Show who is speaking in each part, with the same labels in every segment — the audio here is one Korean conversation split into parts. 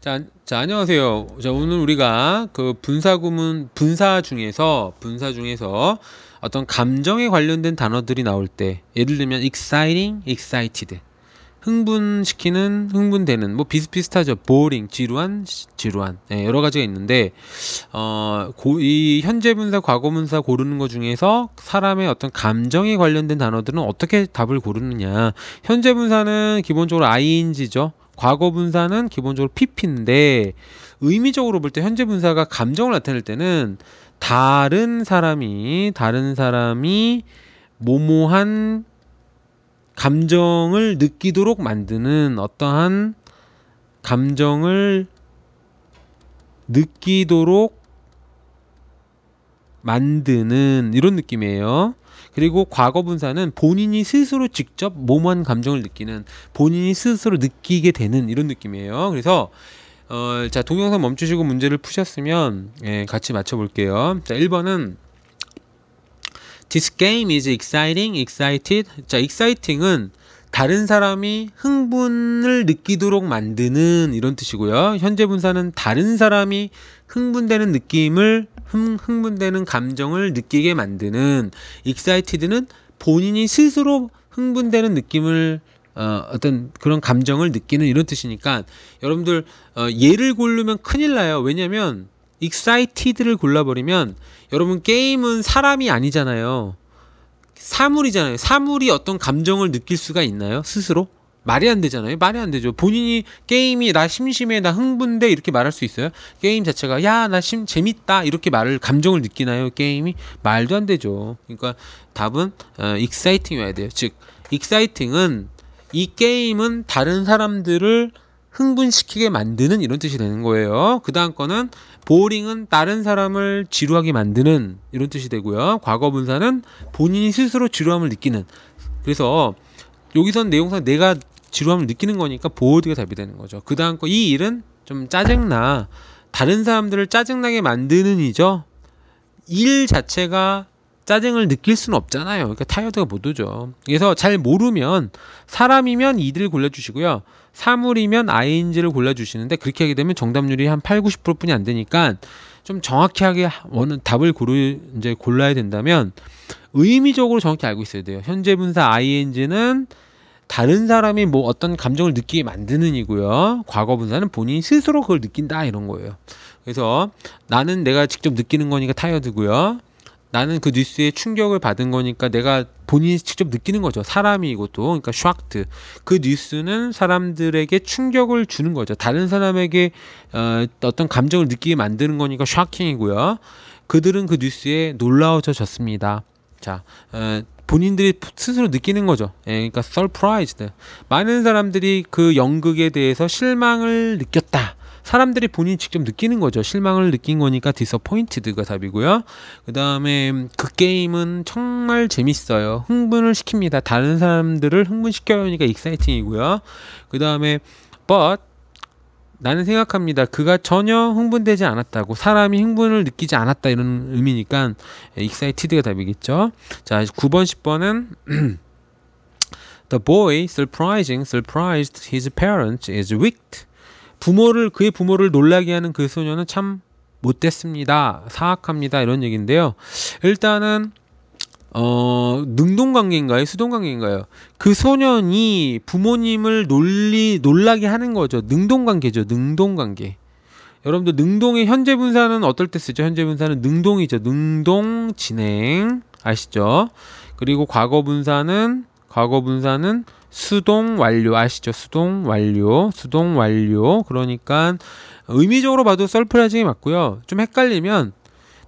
Speaker 1: 자, 자, 안녕하세요. 자, 오늘 우리가 그 분사 구문, 분사 중에서, 분사 중에서 어떤 감정에 관련된 단어들이 나올 때, 예를 들면 exciting, excited. 흥분시키는, 흥분되는, 뭐 비슷비슷하죠. boring, 지루한, 시- 지루한. 네, 여러 가지가 있는데, 어, 고, 이 현재 분사, 과거 분사 고르는 것 중에서 사람의 어떤 감정에 관련된 단어들은 어떻게 답을 고르느냐. 현재 분사는 기본적으로 ing죠. 과거 분사는 기본적으로 pp인데 의미적으로 볼 때 현재 분사가 감정을 나타낼 때는 다른 사람이 다른 사람이 모모한 감정을 느끼도록 만드는 어떠한 감정을 느끼도록 만드는 이런 느낌이에요. 그리고 과거 분사는 본인이 스스로 직접 모모한 감정을 느끼는 본인이 스스로 느끼게 되는 이런 느낌이에요. 그래서 어, 자 동영상 멈추시고 문제를 푸셨으면 예, 같이 맞춰볼게요. 자 1번은 This game is exciting, excited. 자 exciting은 다른 사람이 흥분을 느끼도록 만드는 이런 뜻이고요. 현재 분사는 다른 사람이 흥분되는 느낌을 흥, 흥분되는 감정을 느끼게 만드는 excited는 본인이 스스로 흥분되는 느낌을 어, 어떤 그런 감정을 느끼는 이런 뜻이니까 여러분들 어, 얘를 고르면 큰일 나요. 왜냐면 excited를 골라버리면 여러분 게임은 사람이 아니잖아요. 사물이잖아요. 사물이 어떤 감정을 느낄 수가 있나요? 스스로? 말이 안 되잖아요. 말이 안 되죠. 본인이 게임이 나 심심해, 나 흥분돼 이렇게 말할 수 있어요? 게임 자체가 야, 나 심 재밌다 이렇게 말을 감정을 느끼나요? 게임이 말도 안 되죠. 그러니까 답은 어, exciting이어야 돼요. 즉, exciting은 이 게임은 다른 사람들을 흥분시키게 만드는 이런 뜻이 되는 거예요. 그 다음 거는 보링은 다른 사람을 지루하게 만드는 이런 뜻이 되고요. 과거 분사는 본인이 스스로 지루함을 느끼는. 그래서 여기선 내용상 내가 지루함을 느끼는 거니까 보어드가 답이 되는 거죠. 그 다음 거 이 일은 좀 짜증나. 다른 사람들을 짜증나게 만드는 이죠. 일 자체가 짜증을 느낄 수는 없잖아요. 그러니까 타이어드가 못 오죠. 그래서 잘 모르면 사람이면 이들 골라주시고요. 사물이면 ing를 골라주시는데 그렇게 하게 되면 정답률이 한 8, 90%뿐이 안 되니까 좀 정확히 하게 원은 답을 고르 이제 골라야 된다면 의미적으로 정확히 알고 있어야 돼요. 현재 분사 ing는 다른 사람이 뭐 어떤 감정을 느끼게 만드는 이고요. 과거 분사는 본인이 스스로 그걸 느낀다 이런 거예요. 그래서 나는 내가 직접 느끼는 거니까 타이어드고요. 나는 그 뉴스에 충격을 받은 거니까 내가 본인이 직접 느끼는 거죠. 사람이 이것도 그러니까 shocked. 그 뉴스는 사람들에게 충격을 주는 거죠. 다른 사람에게 어, 어떤 감정을 느끼게 만드는 거니까 shocking이고요. 그들은 그 뉴스에 놀라워졌습니다. 자, 어, 본인들이 스스로 느끼는 거죠. 예, 그러니까 surprised. 많은 사람들이 그 연극에 대해서 실망을 느꼈다. 사람들이 본인이 직접 느끼는 거죠. 실망을 느낀 거니까 disappointed가 답이고요. 그 다음에 그 게임은 정말 재밌어요. 흥분을 시킵니다. 다른 사람들을 흥분시켜야 하니까 exciting이고요. 그 다음에 but 나는 생각합니다. 그가 전혀 흥분되지 않았다고 사람이 흥분을 느끼지 않았다 이런 의미니까 excited가 답이겠죠. 자, 9번, 10번은 The boy surprising surprised his parents is wicked. 부모를 그의 부모를 놀라게 하는 그 소녀는 참 못됐습니다. 사악합니다. 이런 얘기인데요. 일단은 어 능동 관계인가요? 수동 관계인가요? 그 소년이 부모님을 놀리 놀라게 하는 거죠. 능동 관계죠. 능동 관계. 여러분들 능동의 현재 분사는 어떨 때 쓰죠? 현재 분사는 능동이죠. 능동 진행 아시죠? 그리고 과거 분사는 과거 분사는 수동 완료 아시죠? 수동 완료, 수동 완료. 그러니까 의미적으로 봐도 썰프라이징이 맞고요. 좀 헷갈리면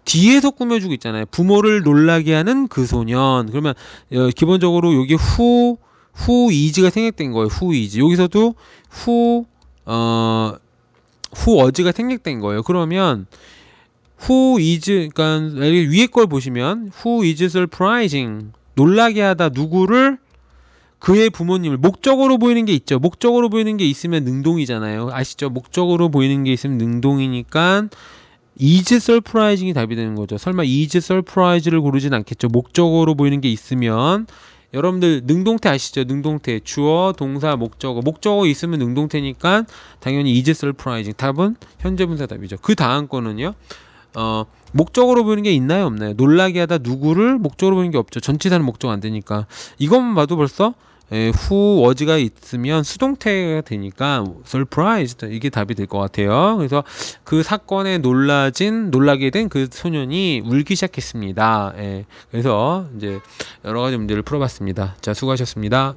Speaker 1: 뒤에서 꾸며주고 있잖아요. 부모를 놀라게 하는 그 소년. 그러면 어, 기본적으로 여기 후, 후 이즈가 생략된 거예요. 후 이즈. 여기서도 후, 어, 후 어즈가 생략된 거예요. 그러면 후 이즈, 그러니까 위에 걸 보시면 후 이즈 surprising 놀라게 하다 누구를 그의 부모님을 목적으로 보이는 게 있죠. 목적으로 보이는 게 있으면 능동이잖아요. 아시죠? 목적으로 보이는 게 있으면 능동이니까 is surprising이 답이 되는 거죠. 설마 is surprise를 고르진 않겠죠. 목적으로 보이는 게 있으면 여러분들 능동태 아시죠? 능동태 주어, 동사, 목적어. 목적어 있으면 능동태니까 당연히 is surprising. 답은 현재 분사 답이죠. 그 다음 거는요. 어, 목적으로 보이는 게 있나요, 없나요? 놀라게 하다 누구를 목적으로 보이는 게 없죠. 전치사는 목적 안 되니까. 이것만 봐도 벌써 에, 후 워즈가 있으면 수동태가 되니까 surprised 이게 답이 될 것 같아요. 그래서 그 사건에 놀라진 놀라게 된 그 소년이 울기 시작했습니다. 예, 그래서 이제 여러 가지 문제를 풀어봤습니다. 자, 수고하셨습니다.